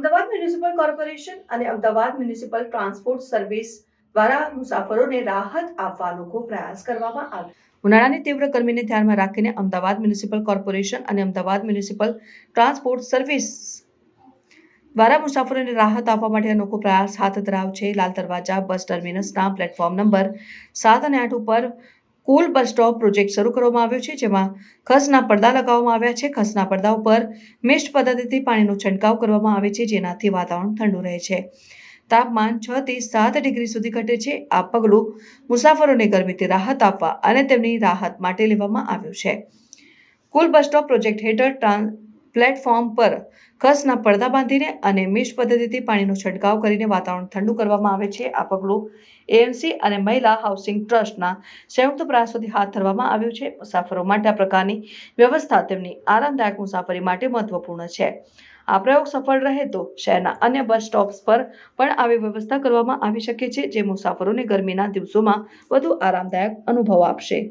Corporation અને Ahmedabad municipal transport service દ્વારા મુસાફરોને રાહત આપવા લોકો પ્રયાસ કરવામાં આવ્યો. ઉનાળાની તીવ્ર ગરમીને ધ્યાનમાં રાખીને અમદાવાદ મ્યુનિસિપલ કોર્પોરેશન અને અમદાવાદ મ્યુનિસિપલ ટ્રાન્સપોર્ટ સર્વિસ દ્વારા મુસાફરોને રાહત આપવા માટે અનોખો પ્રયાસ હાથ ધરાવ છે. લાલ દરવાજા, બસ ટર્મિનસના પ્લેટફોર્મ નંબર સાત અને આઠ ઉપર કુલ બસ સ્ટોપ પ્રોજેક્ટ શરૂ કરવામાં આવ્યો છે, જેમાં ખસના પડદા લગાવવામાં આવ્યા છે. ખસના પડદા ઉપર મિષ્ટ પદ્ધતિથી પાણીનો છંટકાવ કરવામાં આવે છે, જેનાથી વાતાવરણ ઠંડુ રહે છે. તાપમાન છ થી સાત ડિગ્રી સુધી ઘટે છે. આ પગલું મુસાફરોને ગરમીથી રાહત આપવા અને તેમની રાહત માટે લેવામાં આવ્યું છે. કુલ બસ સ્ટોપ પ્રોજેક્ટ હેઠળ ટ્રાન્સ પ્લેટફોર્મ પર કસના પડદા બાંધીને અને મિશ પદ્ધતિથી પાણીનો છંટકાવ કરીને વાતાવરણ ઠંડુ કરવામાં આવે છે. આ પગલું એએમસી અને મહિલા હાઉસિંગ ટ્રસ્ટના સંયુક્ત પ્રયાસોથી હાથ ધરવામાં આવ્યું છે. મુસાફરો માટે આ પ્રકારની વ્યવસ્થા તેમની આરામદાયક મુસાફરી માટે મહત્વપૂર્ણ છે. આ પ્રયોગ સફળ રહે તો શહેરના અન્ય બસ સ્ટોપ્સ પર પણ આવી વ્યવસ્થા કરવામાં આવી શકે છે, જે મુસાફરોને ગરમીના દિવસોમાં વધુ આરામદાયક અનુભવ આપશે.